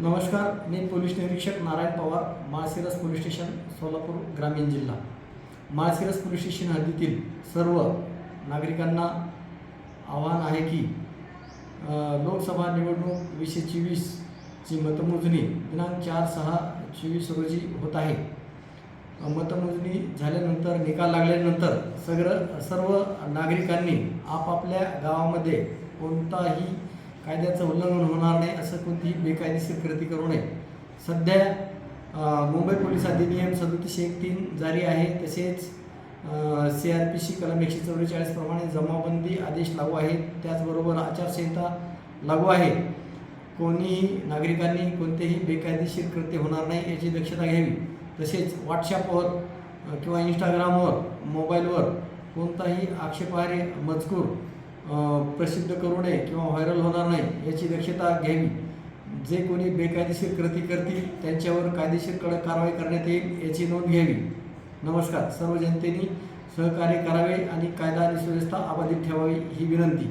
नमस्कार मी पोलीस निरीक्षक नारायण पवार माळशिरस पोलीस स्टेशन सोलापूर ग्रामीण जिल्हा. माळशिरस पोलीस स्टेशन हद्दीतील सर्व नागरिकांना आव्हान आहे की लोकसभा निवडणूक वीसशे चोवीसची मतमोजणी दिनांक चार सहा चोवीस रोजी होत आहे. मतमोजणी झाल्यानंतर निकाल लागल्यानंतर सगळं सर्व नागरिकांनी आपापल्या गावामध्ये कोणताही कायद्याचं उल्लंघन होणार नाही असं कोणतीही बेकायदेशीर कृती करू नये. सध्या मुंबई पोलीस अधिनियम सदतीसशे एक तीन जारी आहे. तसेच सी आर पी सी कलम एकशे चव्वेचाळीस प्रमाणे जमाबंदी आदेश लागू आहेत. त्याचबरोबर आचारसंहिता लागू आहे. कोणीही नागरिकांनी कोणतेही बेकायदेशीर कृत्य होणार नाही याची दक्षता घ्यावी. तसेच व्हॉट्सॲपवर किंवा इंस्टाग्रामवर मोबाईलवर कोणताही आक्षेपार्ह मजकूर प्रसिद्ध करू नये किंवा व्हायरल होणार नाही याची दक्षता घ्यावी. जे कोणी बेकायदेशीर कृती करतील त्यांच्यावर कायदेशीर कडक कारवाई करण्यात येईल याची नोंद घ्यावी. नमस्कार. सर्व जनतेने सहकार्य करावे आणि कायदा आणि सुव्यवस्था अबाधित ठेवावी ही विनंती.